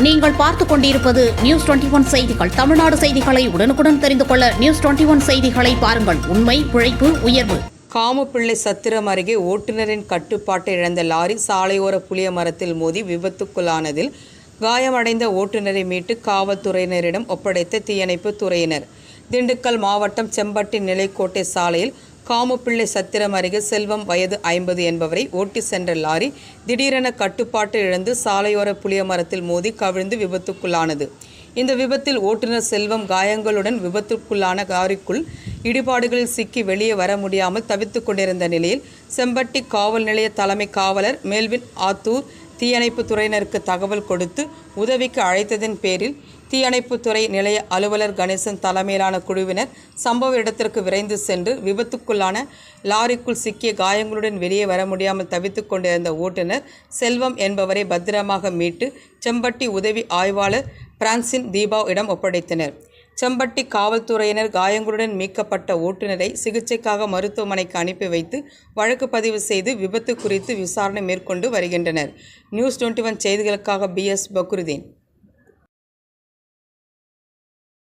நீங்கள் பார்த்துக் கொண்டிருப்பது நியூஸ் டுவெண்டி ஒன் செய்திகள். தமிழ்நாடு செய்திகளை உடனுக்குடன் தெரிந்து கொள்ள நியூஸ் டுவெண்டி ஒன் செய்திகளை பாருங்கள். உண்மை உழைப்பு உயர்வு. காமப்பிள்ளை சத்திரம் அருகே ஓட்டுநரின் கட்டுப்பாட்டை இழந்த லாரி சாலையோர புளிய மரத்தில் மோதி விபத்துக்குள்ளானதில் காயமடைந்த ஓட்டுநரை மீட்டு காவல்துறையினரிடம் ஒப்படைத்த தீயணைப்பு துறையினர். திண்டுக்கல் மாவட்டம் செம்பட்டி நிலைக்கோட்டை சாலையில் காமப்பிள்ளை சத்திரம் அருகே செல்வம் வயது ஐம்பது என்பவரை ஓட்டி சென்ற லாரி திடீரென கட்டுப்பாட்டை இழந்து சாலையோர புளிய மரத்தில் மோதி கவிழ்ந்து விபத்துக்குள்ளானது. இந்த விபத்தில் ஓட்டுநர் செல்வம் காயங்களுடன் விபத்துக்குள்ளான லாரிக்குள் இடிபாடுகளில் சிக்கி வெளியே வர முடியாமல் தவித்துக் கொண்டிருந்த நிலையில் செம்பட்டி காவல் நிலைய தலைமை காவலர் மேல்வின் ஆத்தூர் தீயணைப்பு துறையினருக்கு தகவல் கொடுத்து உதவிக்கு அழைத்ததன் பேரில் தீயணைப்புத்துறை நிலைய அலுவலர் கணேசன் தலைமையிலான குழுவினர் சம்பவ இடத்திற்கு விரைந்து சென்று விபத்துக்குள்ளான லாரிக்குள் சிக்கிய காயங்களுடன் வெளியே வர முடியாமல் தவித்துக் கொண்டிருந்த ஓட்டுநர் செல்வம் என்பவரை பத்திரமாக மீட்டு செம்பட்டி உதவி ஆய்வாளர் பிரான்சின் தீபாவிடம் ஒப்படைத்தனர். செம்பட்டி காவல்துறையினர் காயங்களுடன் மீட்கப்பட்ட ஓட்டுநரை சிகிச்சைக்காக மருத்துவமனைக்கு அனுப்பி வைத்து வழக்கு பதிவு செய்து விபத்து குறித்து விசாரணை மேற்கொண்டு வருகின்றனர். நியூஸ் டுவெண்ட்டி ஒன் செய்திகளுக்காக பி எஸ் பக்ருதீன்.